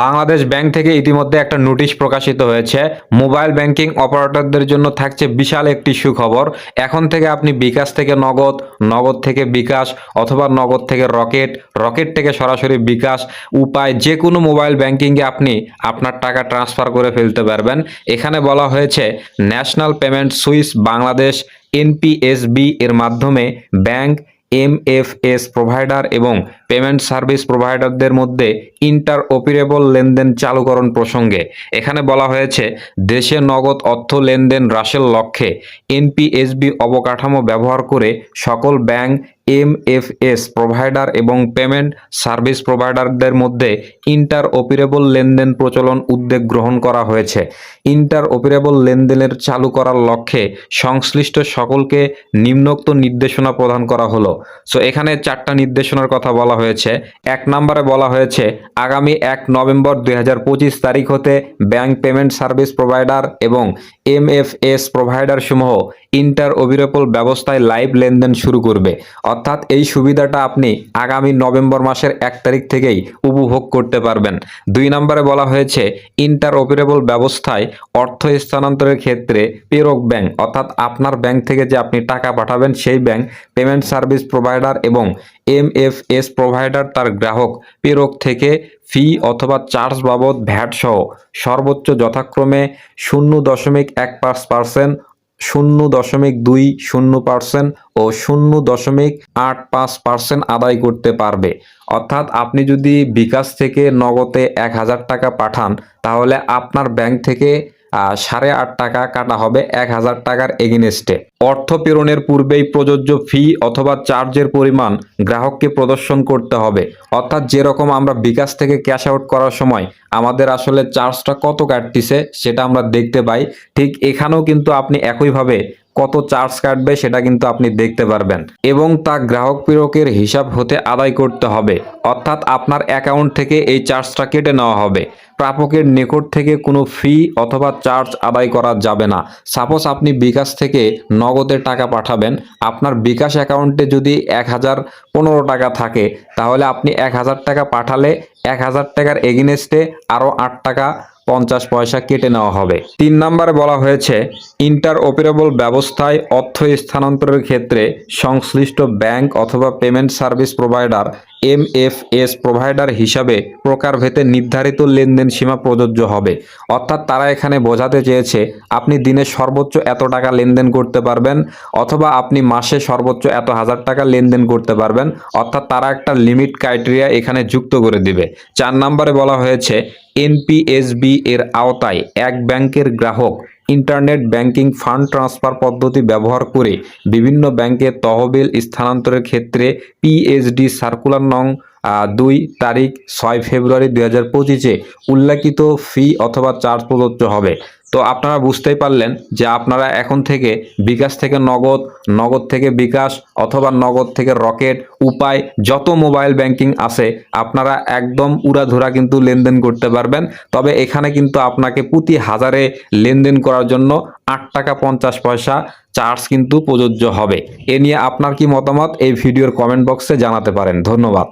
Bangladesh bank থেকে ইতিমধ্যে একটা নোটিশ প্রকাশিত হয়েছে। মোবাইল ব্যাংকিং অপারেটরদের জন্য থাকছে বিশাল একটি সুখবর। এখন থেকে আপনি বিকাশ থেকে নগদ নগদ থেকে বিকাশ অথবা নগদ থেকে রকেট রকেট থেকে সরাসরি বিকাশ উপায় যে কোনো মোবাইল ব্যাংকিংয়ে আপনি আপনার টাকা ট্রান্সফার করে ফেলতে পারবেন। এখানে বলা হয়েছে, national payment switch Bangladesh, NPSB এর মাধ্যমে ব্যাংক, এমএফএস প্রোভাইডার এবং পেমেন্ট সার্ভিস প্রোভাইডারদের মধ্যে ইন্টার অপারেবল লেনদেন চালুকরণ প্রসঙ্গে। এখানে বলা হয়েছে, দেশে নগদ অর্থ লেনদেন হ্রাসের লক্ষ্যে এনপিএসবি অবকাঠামো ব্যবহার করে সকল ব্যাংক এমএফএস প্রোভাইডার এবং পেমেন্ট সার্ভিস প্রোভাইডারদের মধ্যে ইন্টার অপারেবল লেনদেন প্রচলন উদ্যোগ গ্রহণ করা হয়েছে। ইন্টার অপারেবল লেনদেনের চালু করার লক্ষ্যে সংশ্লিষ্ট সকলকে নিম্নোক্ত নির্দেশনা প্রদান করা হলো। সো এখানে চারটা নির্দেশনার কথা বলা হয়েছে। এক নম্বরে বলা হয়েছে, আগামী এক নভেম্বর দুই হাজার পঁচিশ তারিখ হতে ব্যাংক পেমেন্ট সার্ভিস প্রোভাইডার এবং এমএফএস প্রোভাইডার সমূহ ইন্টার অভিরেপল ব্যবস্থায় লাইভ লেনদেন শুরু করবে। অর্থাৎ এই সুবিধাটা আপনি আগামী নভেম্বর মাসের এক তারিখ থেকেই উপভোগ করতে পারবেন। দুই নম্বরে বলা হয়েছে ইন্টার অপারেবল ব্যবস্থায় অর্থ স্থানান্তরের ক্ষেত্রে প্রেরক ব্যাংক, অর্থাৎ আপনার ব্যাংক থেকে যে আপনি টাকা পাঠাবেন, সেই ব্যাংক পেমেন্ট সার্ভিস প্রোভাইডার এবং এমএফএস প্রোভাইডার তার গ্রাহক, প্রেরক থেকে ফি অথবা চার্জ বাবদ ভ্যাট সহ সর্বোচ্চ যথাক্রমে শূন্য দশমিক এক পাঁচ পার্সেন্ট শূন্য দশমিক দুই শূন্য পার্সেন্ট ও শূন্য দশমিক আট পাঁচ পার্সেন্ট আদায় করতে পারবে। অর্থাৎ আপনি যদি বিকাশ থেকে নগদে এক হাজার টাকা পাঠান, তাহলে আপনার ব্যাংক থেকে সাড়ে আট টাকা কাটা হবে এক হাজার টাকার এগেনস্টে। অর্থ প্রেরণের পূর্বেই প্রযোজ্য ফি অথবা চার্জের পরিমাণ গ্রাহককে প্রদর্শন করতে হবে। অর্থাৎ যেরকম আমরা বিকাশ থেকে ক্যাশ আউট করার সময় আমাদের আসলে চার্জটা কত কাটতিছে সেটা আমরা দেখতে পাই, ঠিক এখানেও কিন্তু আপনি একইভাবে কত চার্জ কাটবে সেটা কিন্তু আপনি দেখতে পারবেন এবং তা গ্রাহক প্রেরকের হিসাব হতে আদায় করতে হবে। অর্থাৎ আপনার অ্যাকাউন্ট থেকে এই চার্জটা কেটে নেওয়া হবে। প্রাপকের নিকট থেকে কোনো ফি অথবা চার্জ আদায় করা যাবে না। সাপোজ আপনি বিকাশ থেকে নগদের টাকা পাঠাবেন। আপনার বিকাশ অ্যাকাউন্টে যদি এক হাজার পনেরো টাকা থাকে, তাহলে আপনি এক হাজার টাকা পাঠালে এক হাজার টাকার এগেনস্টে আরও আট টাকা পঞ্চাশ পয়সা কেটে নেওয়া হবে। তিন নম্বরে বলা হয়েছে ইন্টার অপারেবল ব্যবস্থায় অর্থ স্থানান্তরের ক্ষেত্রে সংশ্লিষ্ট ব্যাংক অথবা payment service provider MFS provider হিসাবে প্রকারভেদে নির্ধারিত লেনদেন সীমা প্রযোজ্য হবে। অর্থাৎ তারা এখানে বোঝাতে চেয়েছে, আপনি দিনে সর্বোচ্চ এত টাকা লেনদেন করতে পারবেন অথবা আপনি মাসে সর্বোচ্চ এত হাজার টাকা লেনদেন করতে পারবেন। অর্থাৎ তারা একটা লিমিট ক্রাইটেরিয়া এখানে যুক্ত করে দিবে। চার নম্বরে বলা হয়েছে, এনপিএসবি এর আওতায় এক ব্যাংকের গ্রাহক ইন্টারনেট ব্যাংকিং ফান্ড ট্রান্সফার পদ্ধতি ব্যবহার করে বিভিন্ন ব্যাংকে তহবিল স্থানান্তরের ক্ষেত্রে পিএইচডি সার্কুলার নং দুই তারিখ ছয় ফেব্রুয়ারি দুই হাজার পঁচিশে উল্লেখিত ফি অথবা চার্জ প্রযোজ্য হবে। তো আপনারা বুঝতেই পারলেন যে আপনারা এখন থেকে বিকাশ থেকে নগদ নগদ থেকে বিকাশ অথবা নগদ থেকে রকেট, উপায়, যত মোবাইল ব্যাংকিং আছে, আপনারা একদম উড়াধুরা কিন্তু লেনদেন করতে পারবেন। তবে এখানে কিন্তু আপনাকে প্রতি হাজারে লেনদেন করার জন্য আট টাকা পঞ্চাশ পয়সা চার্জ কিন্তু প্রযোজ্য হবে। এ নিয়ে আপনার কি মতামত? এই ভিডিওর কমেন্ট বক্সে জানাতে পারেন। ধন্যবাদ।